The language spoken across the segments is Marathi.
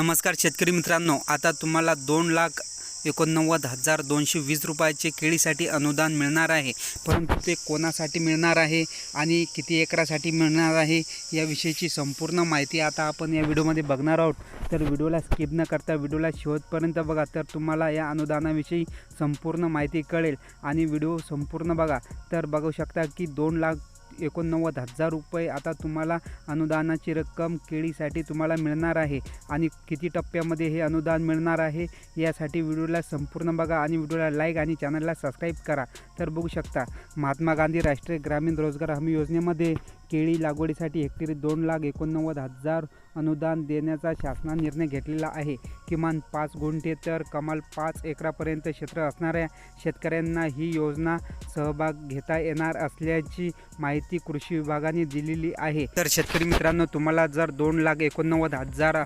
नमस्कार शेतकरी मित्रांनो आता तुम्हाला दोन लाख एकोणनव्वद हजार दोनशे वीस रुपयाचे केळीसाठी अनुदान मिळणार आहे. परंतु ते कोणासाठी मिळणार आहे आणि किती एकरासाठी मिळणार आहे याविषयीची संपूर्ण माहिती आता आपण या व्हिडिओमध्ये बघणार आहोत. तर व्हिडिओला स्किप न करता व्हिडिओला शेवटपर्यंत बघा तर तुम्हाला या अनुदानाविषयी संपूर्ण माहिती कळेल आणि व्हिडिओ संपूर्ण बघा. तर बघू शकता की दोन लाख एकोणनव्वद हजार रुपये आता तुम्हाला अनुदानाची रक्कम केळीसाठी तुम्हाला मिळणार आहे. आणि किती टप्प्यामध्ये हे अनुदान मिळणार आहे यासाठी व्हिडिओला संपूर्ण बघा आणि व्हिडिओला लाईक आणि चॅनलला सबस्क्राईब करा. तर बघू शकता महात्मा गांधी राष्ट्रीय ग्रामीण रोजगार हमी योजनेमध्ये केळी लागवडीसाठी हेक्टरी दोन लाख एकोणनव्वद हजार अनुदान देण्याचा शासनाने निर्णय घेतलेला आहे. किमान पाच गुंठे तर कमाल पाच एकरापर्यंत क्षेत्र असणाऱ्या शेतकऱ्यांना ही योजना सहभाग घेता येणार असल्याची माहिती कृषी विभागाने दिलेली आहे. तर शेतकरी मित्रांनो तुम्हाला जर दोन लाख एकोणनव्वद हजार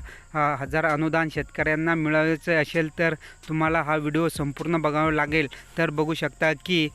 हजार अनुदान शेतकऱ्यांना मिळवायचे असेल तर तुम्हाला हा व्हिडिओ संपूर्ण बघावा लागेल. तर बघू शकता की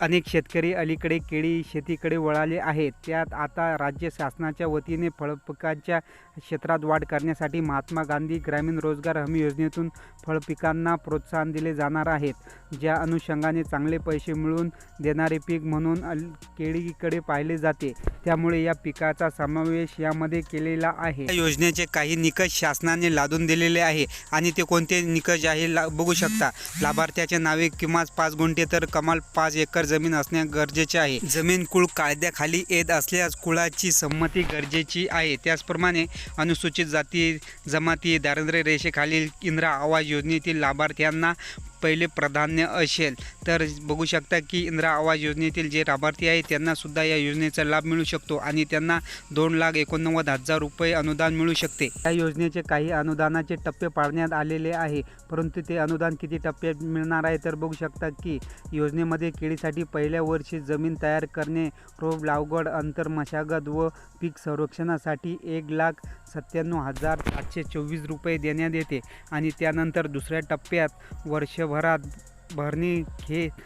अनेक शेतकरी अलीकडे केळी शेतीकडे वळाले आहेत. त्यात आता राज्य शासनाच्या वतीने फळपिकांच्या क्षेत्रात वाढ करण्यासाठी महात्मा गांधी ग्रामीण रोजगार हमी योजनेतून फळपिकांना प्रोत्साहन दिले जाणार आहेत. ज्या अनुषंगाने चांगले पैसे मिळवून देणारे पीक म्हणून अल केळीकडे पाहिले जाते. त्यामुळे या पिकाचा समावेश यामध्ये केलेला आहे. या योजनेचे काही निकष शासनाने लादून दिलेले आहे आणि ते कोणते निकष आहे ला बघू शकता. लाभार्थ्याचे नावे किमान पाच गुंठे तर कमाल पाच एकर जमीन असणे गरजेचे आहे. जमीन कुळ कायद्याखाली येत असल्यास कुळाची संमती गरजेची आहे. त्याचप्रमाणे अनुसूचित जाती जमाती दारिद्र्य रेषेखालील इंदिरा आवास योजनेतील लाभार्थ्यांना पहिले प्राधान्य असेल. तर बघू शकता की इंदिरा आवास योजनेतील जे लाभार्थी आहे त्यांनासुद्धा या योजनेचा लाभ मिळू शकतो आणि त्यांना दोन लाख एकोणनव्वद हजार रुपये अनुदान मिळू शकते. या योजनेचे काही अनुदानाचे टप्पे पाडण्यात आलेले आहे परंतु ते अनुदान किती टप्प्यात मिळणार आहे तर बघू शकता की योजनेमध्ये केळीसाठी पहिल्या वर्षी जमीन तयार करणे रोप लागवड अंतर मशागत व पीक संरक्षणासाठी एक लाख सत्त्याण्णव हजार सातशे चोवीस रुपये देण्यात येते. आणि त्यानंतर दुसऱ्या टप्प्यात वर्ष वर्षभरात भरणी घेत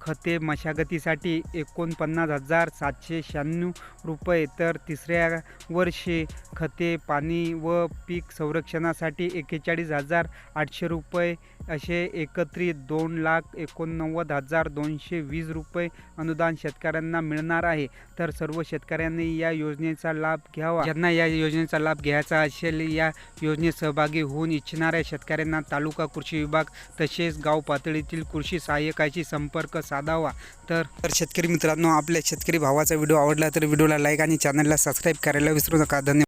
खते मशागतीसाठी एकोणपन्नास हजार सातशे शहाण्णव रुपये तर तिसऱ्या वर्षी खते पाणी व पीक संरक्षणासाठी एक्केचाळीस हजार आठशे रुपये असे एकत्रित दोन लाख एकोणनव्वद हजार दोनशे वीस रुपये अनुदान शेतकऱ्यांना मिळणार आहे. तर सर्व शेतकऱ्यांनी या योजनेचा लाभ घ्यावा. ज्यांना या योजनेचा लाभ घ्यायचा असेल या योजनेत सहभागी होऊन इच्छिणाऱ्या शेतकऱ्यांना तालुका कृषी विभाग तसेच गाव पातळीतील कृषी सहाय्यकाशी संपर्क दावा तर तर शेतकरी मित्रांनो आपल्या शेतकरी भावाचा व्हिडिओ आवडला तर व्हिडिओला लाईक आणि चॅनलला सबस्क्राईब करायला विसरू नका. धन्यवाद.